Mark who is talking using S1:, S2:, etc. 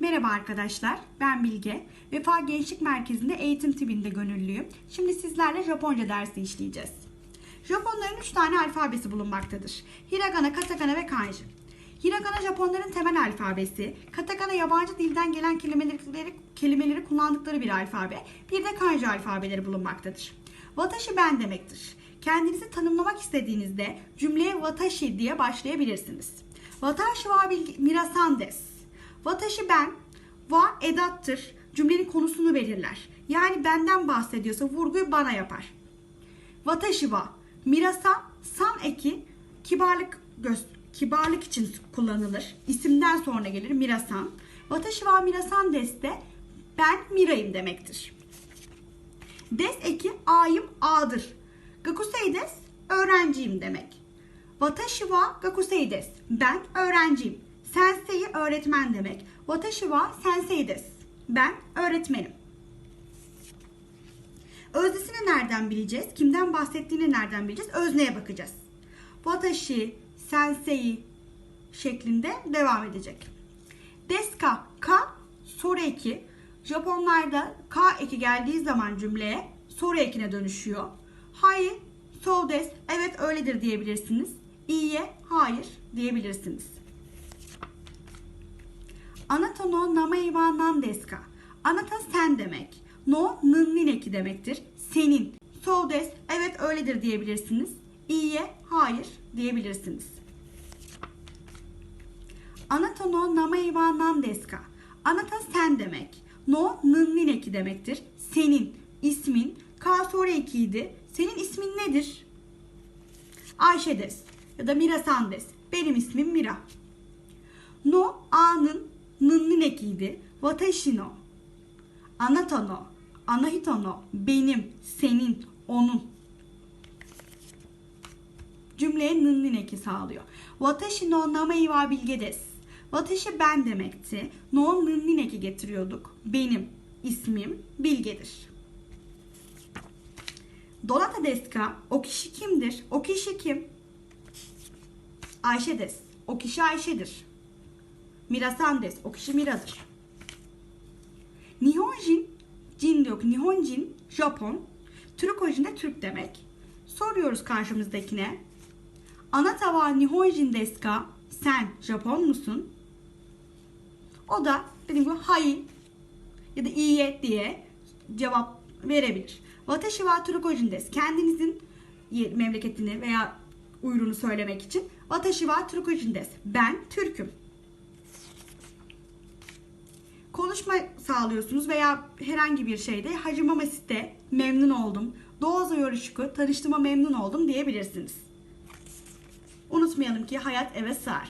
S1: Merhaba arkadaşlar, ben Bilge. Vefa Gençlik Merkezi'nde eğitim timinde gönüllüyüm. Şimdi sizlerle Japonca dersi işleyeceğiz. Japonların 3 tane alfabesi bulunmaktadır. Hiragana, katakana ve kanji. Hiragana Japonların temel alfabesi, katakana yabancı dilden gelen kelimeleri, kelimeleri kullandıkları bir alfabe, bir de kanji alfabeleri bulunmaktadır. Watashi ben demektir. Kendinizi tanımlamak istediğinizde cümleye watashi diye başlayabilirsiniz. Watashi wa minasan desu. Watashi ben, wa edattır. Cümlenin konusunu belirler. Yani benden bahsediyorsa vurguyu bana yapar. Watashi wa mirasan san eki kibarlık göz kibarlık için kullanılır. İsimden sonra gelir mirasan. Watashi wa mirasan desu de ben Mira'yım demektir. Des eki A'yım A'dır. Gakusei des öğrenciyim demek. Watashi wa gakusei desu. Ben öğrenciyim. Sensei öğretmen demek. Watashi wa sensei desu. Ben öğretmenim. Özdesini nereden bileceğiz? Kimden bahsettiğini nereden bileceğiz? Özneye bakacağız. Watashi, sensei şeklinde devam edecek. Deska, ka, soru eki. Japonlarda ka eki geldiği zaman cümleye soru ekine dönüşüyor. Hayır, so des, evet öyledir diyebilirsiniz. İyiye, hayır diyebilirsiniz. Anata no namae wa nan sen demek. No nın eki demektir. Senin. So des, evet öyledir diyebilirsiniz. İyiye, hayır diyebilirsiniz. Anata no namae wa nan desu ka? Anata sen demek. No nın eki demektir. Senin. ismin. Ka soru ekiydi. Senin ismin nedir? Ayşe des. Ya da Mira san des. Benim ismim Mira. No a'nın nının ekiydi. Watashi no. Anata no. Anahito. Benim, senin, onun. Cümleye nının eki sağlıyor. Watashi no namae wa bilge desu. Watashi ben demekti. No nının eki getiriyorduk. Benim ismim Bilge'dir. Donata desu ka? O kişi kimdir? O kişi kim? Ayşe des. O kişi Ayşe'dir. Mirasan des. O kişi Mira'dır. Nihonjin, Jin yok. Nihonjin, Japon. Türkojin de Türk demek. Soruyoruz karşımızdakine. Anata wa Nihonjin desu ka? Sen Japon musun? O da dediğim gibi hayır ya da iyiye diye cevap verebilir. Watashi wa Türkojin desu. Kendinizin memleketini veya uyrunu söylemek için Watashi wa Türkojin desu. Ben Türk'üm. Konuşma sağlıyorsunuz veya herhangi bir şeyde hacıma mesite memnun oldum. Doğaza yoruşku tanıştığıma memnun oldum diyebilirsiniz. Unutmayalım ki hayat eve sığar.